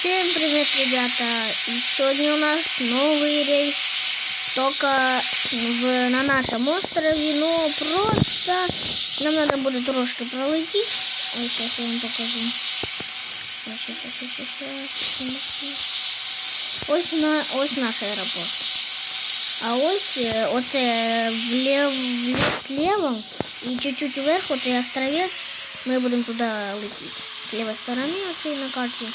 Всем привет, ребята! И сегодня у нас новый рейс, только в, на нашем острове, но просто нам надо будет трошки пролететь. Ой, сейчас я вам покажу. Ой, щас, щас, щас, щас, щас, секундочку. Ось, на, ось наш аеропорт. А ось е, оце влів, вліз ліво і чуть-чуть вверх, оцей островець, ми будемо туди летіти. З лівої сторони, оцей на карті.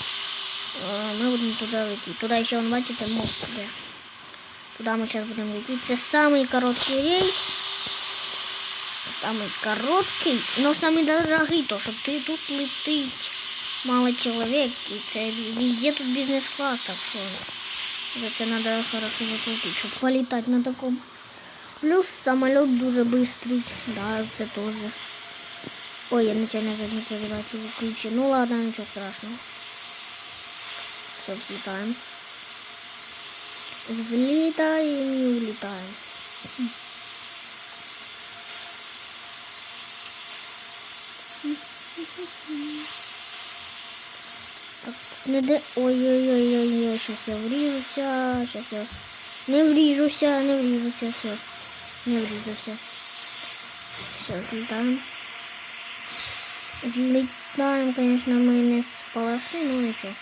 Е, мы будем туда идти. Туда еще он, видите, мост. Да. Туда мы сейчас будем идти. Это самый короткий рейс. Самый короткий, ну, но самый дорогий, то, что ты тут летить. Мало человек, и це везде тут бизнес-класс, так что за надо хорошо заплатить, чтобы полетать на таком. Плюс самолет дуже быстрый, да, это тоже. Ой, я нечаянно заднюю передачу выключу. Ну ладно, ничего страшного. Все, взлетаем. Взлетаем и улетаем. Так, не де... Ой-ой-ой-ой-ой, сейчас я вріжуся, сейчас я... Не вріжуся, не вріжуся, все. Не вріжуся. Все, взлетаем. Взлетаем, конечно, мы не с полосы, но ничего.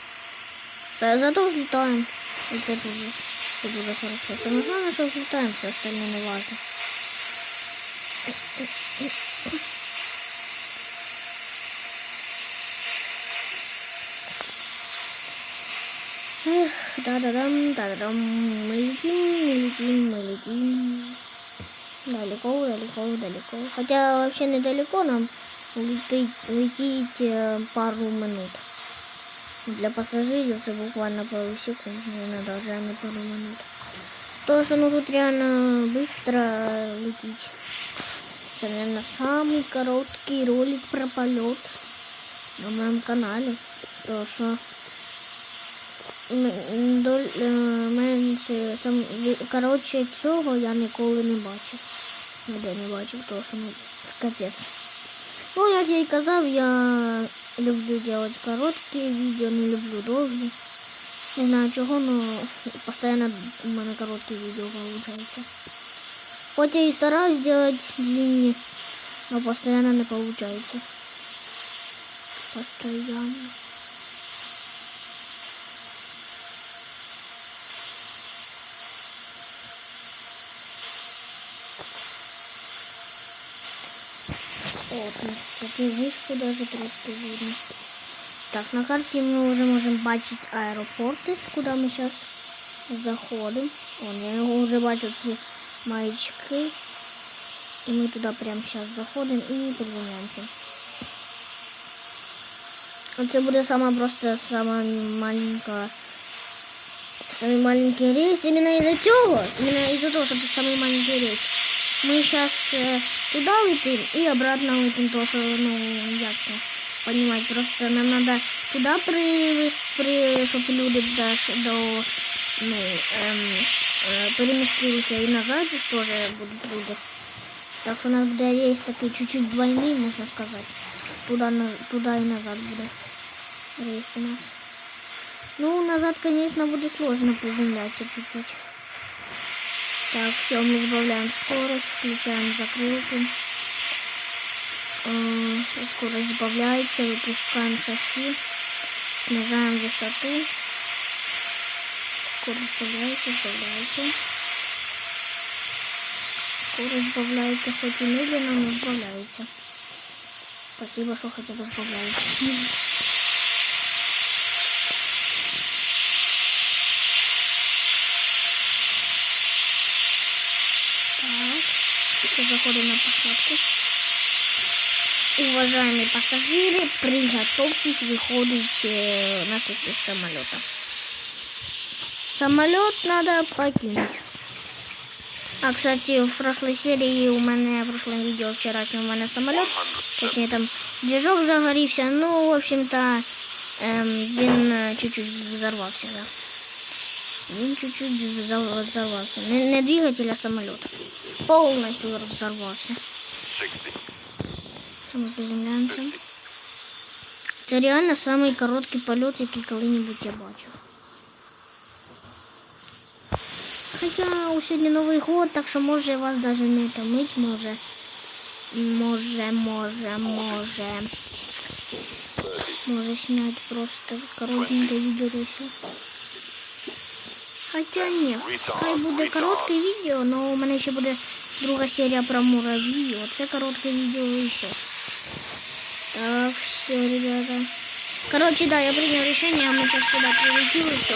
Все, зато взлетаем. И это тоже, это дуже хорошо. Самое главное, что взлетаем, все остальное не важно. Эх, да-да-дам, да-да-дам. Мы летим, мы летим, мы летим. Далеко, далеко, далеко. Хотя вообще недалеко нам летить, лететь э, пару минут. Для пассажиров це буквально пару секунд, наверное, даже не пару минут. То, что ну тут реально быстро лететь. Это, наверное, самый короткий ролик про полет на моем канале. То, что м- доль, е, менше, сам, коротше цього я ніколи не бачив. Ніде не бачив, тому що ну, це капець. Ну, як я і казав, я люблю делать короткие видео, не люблю долгие. Не знаю чего, но постоянно у меня короткие видео получается. Хоть я и стараюсь делать длиннее, но постоянно не получается. Постоянно. Вот, такую вышку даже трошки видно. Так, на карте мы уже можем бачить аэропорты, куда мы сейчас заходим. Вон, я його вже бачу ці маячки. І ми туди прямо зараз заходимо і підзвоняємося. Оце буде сама просто сама маленька самый маленький рейс. Именно из-за цього, именно из-за того, что это самый маленький рейс. Мы сейчас э, туда летим и обратно летим, то что, ну, як це понимать, просто нам надо туда привезти, при, щоб люди даш, до, ну, ем, е, перемістилися і назад же ж теж будуть люди. Так що у нас буде є такий чуть-чуть двойний, можна сказати. Туда, на, туда і назад буде рейс у нас. Ну, назад, конечно, будет сложно приземляться чуть-чуть. Так, все, мы сбавляем скорость, включаем закрылку. Э, Скорость сбавляется, выпускаем шасси, снижаем высоту. Скорость сбавляется, сбавляется. Скорость сбавляется, хоть и медленно, но сбавляется. Спасибо, что хотя бы сбавляется. Еще заходим на посадку. Уважаемые пассажиры, приготовьтесь выходить э, на из самолета. Самолет надо покинуть. А, кстати, в прошлой серии у меня, в прошлом видео вчерашнем у меня самолет, точнее там движок загорівся, ну, в общем-то, ем, він е, чуть-чуть взорвався, да. Він чуть-чуть взор- взорвався. Не, не двигатель, а самолет. Полностью взорвался. Все, мы приземляемся. Це реально самий короткий польот, який коли-небудь я бачив. Хоча у сьогодні Новий год, так що може вас навіть не томить, може. Може, може, може. Може снять просто коротеньке відео та все. Хоча ні, хай буде коротке відео, але у мене ще буде друга серія про муравьїв. Оце коротке відео і все. Так, все, ребята. Короче, да, я принял решение, мы сейчас сюда прилетели, все.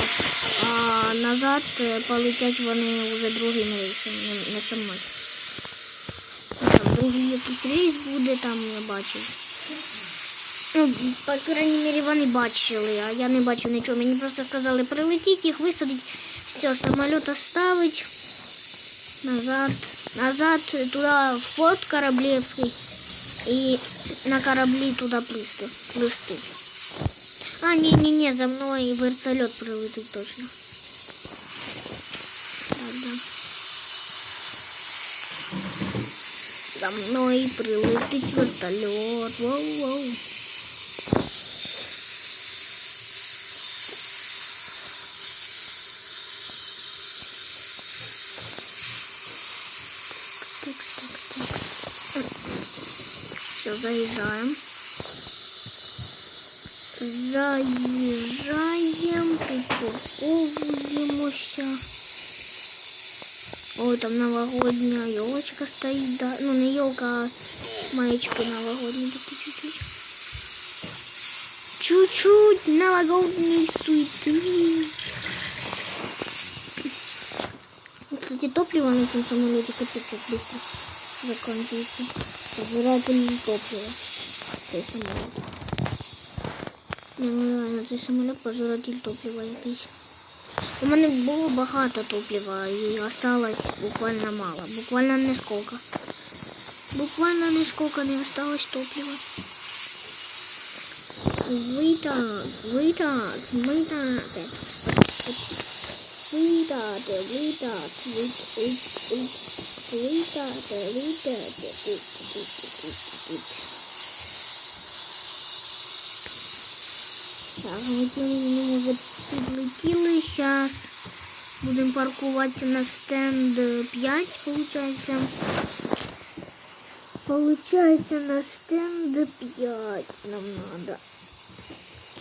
А назад е, полетять вони уже другим рейсом, не, со мною. Ну, другий якийсь рейс буде, там я бачив. Ну, по крайній мірі, вони бачили, а я не бачив нічого. Мені просто сказали прилетіть їх, висадить, все, самоліт оставить. Назад, назад, туди в порт Кораблевський. І на кораблі туди плисти. плисти. А, ні, ні, ні, за мною вертольот прилетить точно. Так, да. За мною прилетить вертольот. Воу, Все, заезжаем. Заїжджаємо, припарковуємося. Ой, там новогодня елочка стоит, да. Ну, не елка, а маечка новогодняя, таки чуть-чуть. Чуть-чуть новогодней суеты. Кстати, топливо на этом самолете капец как быстро заканчивается. Пожиратель топлива. Цей самолет. Не, ну цей самоліт пожиратель топлива якийсь. У мене було багато топлива і осталось буквально мало. Буквально нисколько. Буквально нисколько не осталось топлива. Витак, витак, витак. Витак, витак, витак, витак, Так, ми вже підлетіли. Зараз будемо паркуватися на стенд 5, получається. Получається на стенд 5 нам надо.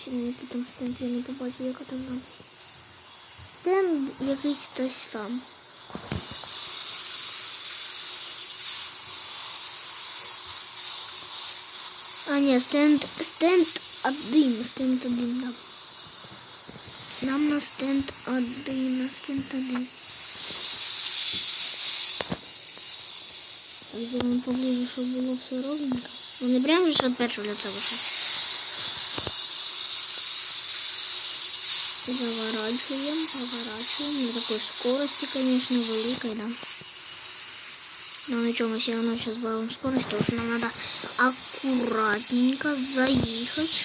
Чи мені потім стенд, я не побачу, яка там надпись. Стенд якийсь хтось там. А, ні, стенд, стенд один, стенд один, да. Нам на стенд один, на стенд один. Так, Зробимо поближе, щоб було все ровненько. Не прямо ж від першого лиця вийшов. Заворачиваем, поворачиваем. На такой скорости, конечно, великой, да. Но ничего, мы все равно сейчас сбавим скорость, потому что нам надо аккуратненько заехать.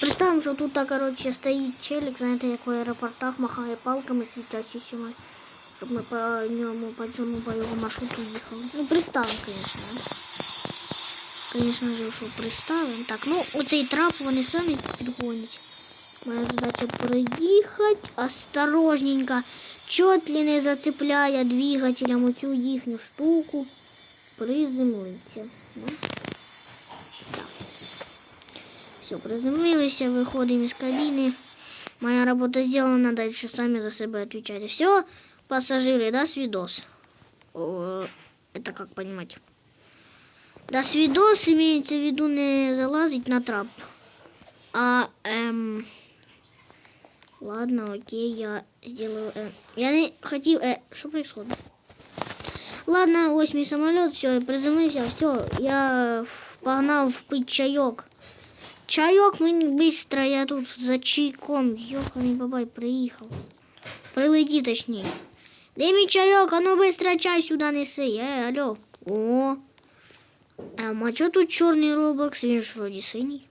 Представим, що тут, так, короче, стоїть челик, знаєте, як в аеропортах махає палками світящими, щоб ми по ньому, по цьому, по його маршруту їхали. Ну, представим, конечно. да. Конечно же, що представим. Так, ну, оцей трап вони самі підгонять. Моя задача проїхати осторожненько, чотлі не зацепляє двигателем оцю їхню штуку. Приземлиться. Да? Так. Все, приземлилися, виходимо із кабіни. Моя робота зроблена, далі самі за себе відповідайте. Все, пасажири, до свидос. О, это как понимать? До свидос имеется в виду не залазить на трап. А, эм... Ладно, окей, я сделаю... Э. Я не хотел... Э, что происходит? Ладно, ось мій самоліт, все, приземлився, все, я погнав пить чайок. Чайок мені быстро, я тут за чайком, йоханий бабай, приїхав. Прилеті, точніше. Де мій чайок, а ну быстро чай сюди неси, е, алло. О, Ем, а чого тут чорний роблокс, він ж вроді синій.